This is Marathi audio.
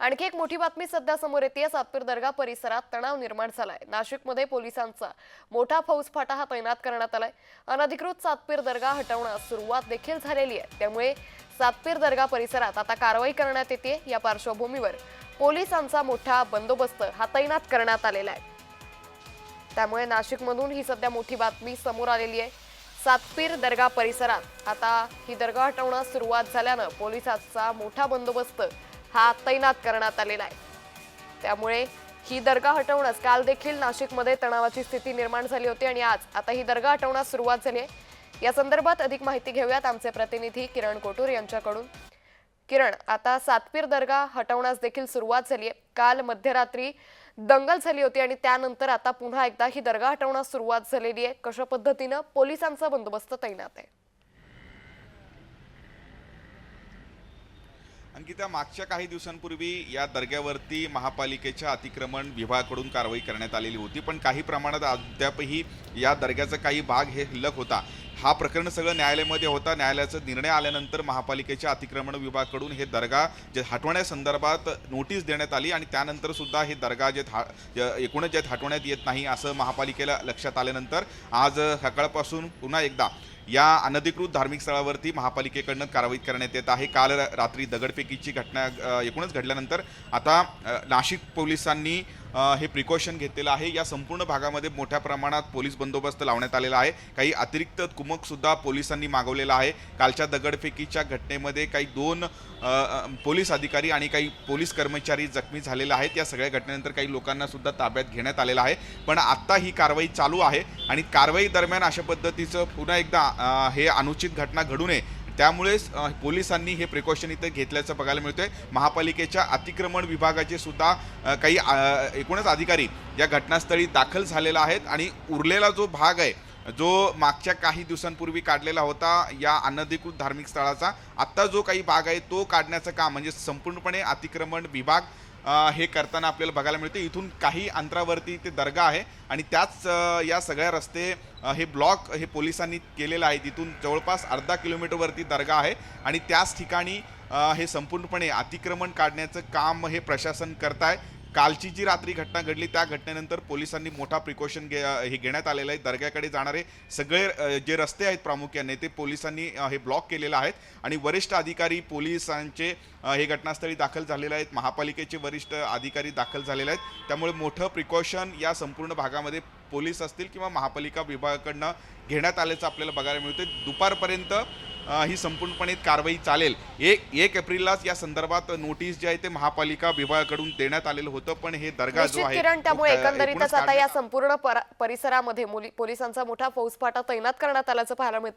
आणखी एक मोठी बातमी सध्या समोर येते. सातपूर दर्गा परिसरात तणाव निर्माण झालाय. नाशिकमध्ये पोलिसांचा मोठा फौजफाटा हा तैनात करण्यात आलाय. अनधिकृत सातपीर दर्गा हटवण्यास सुरुवात देखील झालेली आहे. त्यामुळे सातपीर दर्गा परिसरात आता कारवाई करण्यात येते या पार्श्वभूमीवर. पोलिसांचा मोठा बंदोबस्त हा तैनात करण्यात आलेला आहे. त्यामुळे नाशिकमधून ही सध्या मोठी बातमी समोर आलेली आहे. सातपीर दर्गा परिसरात आता ही दर्गा हटवण्यास सुरुवात झाल्यानं पोलिसांचा मोठा बंदोबस्त हा तैनात करण्यात आलेला आहे. त्यामुळे ही दर्गा हटवण्यास काल देखील नाशिकमध्ये तणावाची स्थिती निर्माण झाली होती आणि आज आता ही दर्गा हटवण्यास सुरुवात झाली आहे. या संदर्भात अधिक माहिती घेऊयात आमचे प्रतिनिधी किरण कोटूर यांच्याकडून. किरण आता सातपीर दर्गा हटवण्यास देखील सुरुवात झाली आहे. काल मध्यरात्री दंगल झाली होती आणि त्यानंतर आता पुन्हा एकदा ही दर्गा हटवण्यास सुरुवात झालेली आहे. कशा पद्धतीनं पोलिसांचा बंदोबस्त तैनात आहे? आणखी त्या मागच्या काही दिवसांपूर्वी या दर्ग्यावरती महापालिकेच्या अतिक्रमण विभागाकडून कारवाई करण्यात आलेली होती पण काही प्रमाणात अद्यापही या दर्ग्याचा काही भाग हे शिल्लक होता. हा प्रकरण सगळं न्यायालयामध्ये होता. न्यायालयाचा निर्णय आल्यानंतर महापालिकेच्या अतिक्रमण विभागाकडून हे दर्गा जे हटवण्यासंदर्भात नोटीस देण्यात आली आणि त्यानंतर सुद्धा हे दर्गा जे हा जे एकूणच जे हटवण्यात येत नाही असं महापालिकेला लक्षात आल्यानंतर आज सकाळपासून पुन्हा एकदा या अनधिकृत धार्मिक स्थळावरती महापालिकेकडनं कारवाई करण्यात येत आहे. काल रात्री दगडफेकीची घटना एकूणच घडल्यानंतर आता नाशिक पोलिसांनी हे प्रिकॉशन घेतलेलं आहे. या संपूर्ण भागामध्ये मोठ्या प्रमाणात पोलीस बंदोबस्त लावण्यात आलेला आहे. काही अतिरिक्त कुमकसुद्धा पोलिसांनी मागवलेला आहे. कालच्या दगडफेकीच्या घटनेमध्ये काही दोन पोलीस अधिकारी आणि काही पोलीस कर्मचारी जखमी झालेले आहेत. या सगळ्या घटनेनंतर काही लोकांना सुद्धा ताब्यात घेण्यात आलेलं आहे. पण आत्ता ही कारवाई चालू आहे आणि कारवाई दरम्यान अशा पद्धतीचं पुन्हा एकदा हे अनुचित घटना घडू नये. त्यामुळेच पोलिसांनी हे प्रिकॉशन इथं घेतल्याचं बघायला मिळतंय. महापालिकेच्या अतिक्रमण विभागाचे सुद्धा काही एकूणच अधिकारी या घटनास्थळी दाखल झालेला आहेत आणि उरलेला जो भाग आहे जो मागच्या काही दिवसांपूर्वी काढलेला होता या अनधिकृत धार्मिक स्थळाचा आत्ता जो काही भाग आहे तो काढण्याचं काम म्हणजे संपूर्णपणे अतिक्रमण विभाग हे करताना आपल्याला बघायला मिळते. इथून काही अंतरावरती ते दर्गा आहे आणि त्याच या सगळ्या रस्ते हे ब्लॉक हे पोलिसांनी केलेलं आहे. तिथून जवळपास अर्धा किलोमीटरवरती दर्गा आहे आणि त्याच ठिकाणी हे संपूर्णपणे अतिक्रमण काढण्याचं काम हे प्रशासन करत आहे कालची जी रात्री घटना घडली त्या घटनेनंतर पोलिसांनी मोठा प्रिकॉशन घे हे घेण्यात आलेलं आहे. दर्ग्याकडे जाणारे सगळे जे रस्ते आहेत प्रामुख्याने ते पोलिसांनी हे ब्लॉक केलेलं आहेत. आणि वरिष्ठ अधिकारी पोलिसांचे हे घटनास्थळी दाखल झालेले आहेत. महापालिकेचे वरिष्ठ अधिकारी दाखल झालेले आहेत. त्यामुळे मोठं प्रिकॉशन या संपूर्ण भागामध्ये पोलीस असतील किंवा महापालिका विभागाकडनं घेण्यात आल्याचं आपल्याला बघायला मिळते दुपारपर्यंत ही संपूर्णपणे कारवाई चालेल. एक एक एप्रिललाच या संदर्भात नोटीस जे आहे ते महापालिका विभागाकडून देण्यात आलेलं होतं पण हे दर्गा जो आहे त्यामुळे एकंदरीतच आता या संपूर्ण परा- परिसरामध्ये पोलिसांचा मोठा फौजफाटा तैनात करण्यात आल्याचं पाहायला मिळतंय.